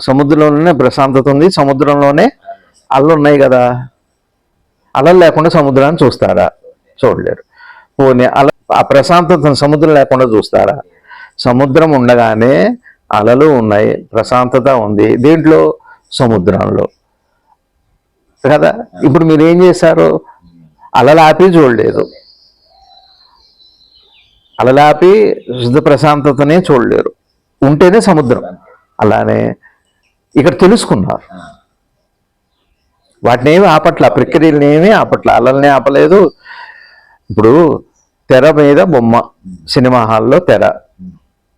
సముద్రంలోనే ప్రశాంతత ఉంది సముద్రంలోనే అలలు ఉన్నాయి కదా. అలలు లేకుండా సముద్రాన్ని చూస్తారా? చూడలేరు. పోనీ అల ఆ ప్రశాంతత సముద్రం లేకుండా చూస్తారా? సముద్రం ఉండగానే అలలు ఉన్నాయి ప్రశాంతత ఉంది. దేంట్లో? సముద్రంలో. కదా? ఇప్పుడు మీరు ఏం చేశారు? అలలు ఆపి చూడలేదు. అలలాపి శుద్ధ ప్రశాంతతనే చూడలేరు. ఉంటేనే సముద్రం. అలానే ఇక్కడ తెలుసుకున్నారు. వాటిని ఏమి ఆపట్ల ప్రక్రియలను ఏమీ ఆపట్ల అలల్ని ఆపలేదు. ఇప్పుడు తెర మీద బొమ్మ సినిమా హాల్లో తెర.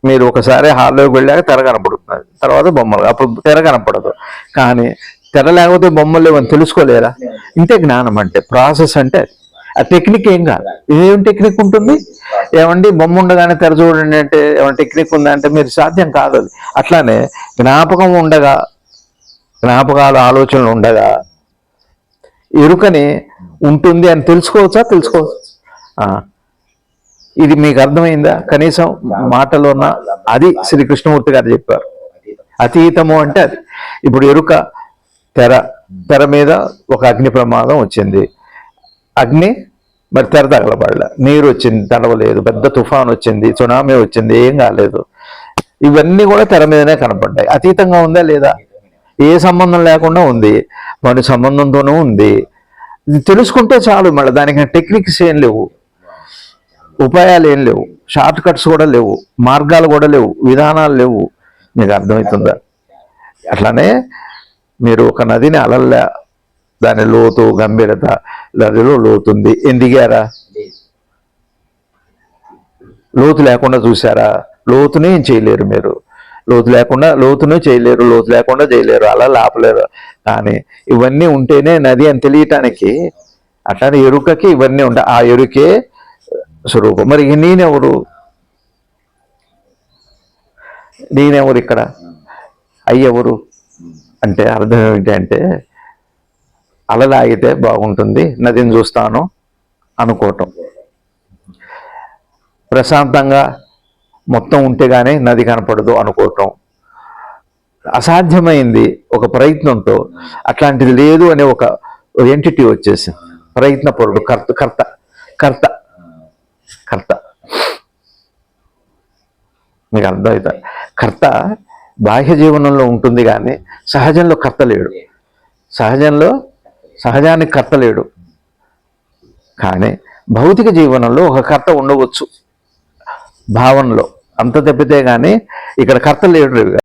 మీరు ఒకసారి హాల్లోకి వెళ్ళాక తెర కనపడుతుంది. తర్వాత బొమ్మలు అప్పుడు తెర కనపడదు. కానీ తెర లేకపోతే బొమ్మలు లేవని తెలుసుకోలేరా? ఇంతే జ్ఞానం అంటే ప్రాసెస్ అంటే. ఆ టెక్నిక్ ఏం కాదు. ఏం టెక్నిక్ ఉంటుంది? ఏమండి బొమ్మ ఉండగానే తెర చూడండి అంటే ఏమైనా టెక్నిక్ ఉందంటే మీరు సాధ్యం కాదు అది. అట్లానే జ్ఞాపకం ఉండగా జ్ఞాపకాలు ఆలోచనలు ఉండగా ఎరుకని ఉంటుంది అని తెలుసుకోవచ్చా? తెలుసుకోవచ్చు. ఇది మీకు అర్థమైందా? కనీసం మాటలో ఉన్న అది శ్రీ కృష్ణమూర్తి గారు చెప్పారు. అతీతము అంటే అది. ఇప్పుడు ఎరుక తెర తెర మీద ఒక అగ్ని ప్రమాదం వచ్చింది. అగ్ని మరి తెర తగలబడలే నీరు వచ్చింది తడవలేదు పెద్ద తుఫాన్ వచ్చింది సునామీ వచ్చింది ఏం కాలేదు. ఇవన్నీ కూడా తెర మీదనే కనపడ్డాయి. అతీతంగా ఉందా లేదా? ఏ సంబంధం లేకుండా ఉంది. మరి సంబంధంతోనూ ఉంది. తెలుసుకుంటే చాలు మళ్ళీ. దానికి టెక్నిక్స్ ఏం లేవు. ఉపాయాలు ఏం లేవు. షార్ట్ కట్స్ కూడా లేవు. మార్గాలు కూడా లేవు. విధానాలు లేవు. మీకు అర్థమవుతుందా? అట్లానే మీరు ఒక నదిని అలల్లా. దాని లోతు గంభీరత నదిలో లోతుంది. ఏం దిగారా లోతు లేకుండా చూసారా లోతునే ఏం చేయలేరు మీరు. లోతు లేకుండా లోతునే చేయలేరు లోతు లేకుండా చేయలేరు. అలా లాపలేరు. కానీ ఇవన్నీ ఉంటేనే నది అని తెలియటానికి అట్లానే ఎరుకకి ఇవన్నీ ఉంటాయి. ఆ ఎరుకే స్వరూపం. మరి నేనెవరు? నేనెవరు ఇక్కడ? అయ్యెవరు? అంటే అర్థం ఏంటంటే అలలాగితే బాగుంటుంది నదిని చూస్తాను అనుకోవటం. ప్రశాంతంగా మొత్తం ఉంటే కానీ నది కనపడదు అనుకోవటం. అసాధ్యమైంది ఒక ప్రయత్నంతో అట్లాంటిది లేదు అనే ఒక ఎంటిటీ వచ్చేసింది ప్రయత్నపరుడు కర్త కర్త కర్త కర్త. మీకు అర్థమవుతా కర్త బాహ్య జీవనంలో ఉంటుంది కానీ సహజంలో కర్త లేడు. సహజంలో సహజానికి కర్త లేడు. కానీ భౌతిక జీవనంలో ఒక కర్త ఉండవచ్చు. భావనలో. అంత తప్పితే కానీ ఇక్కడ కర్త లేడు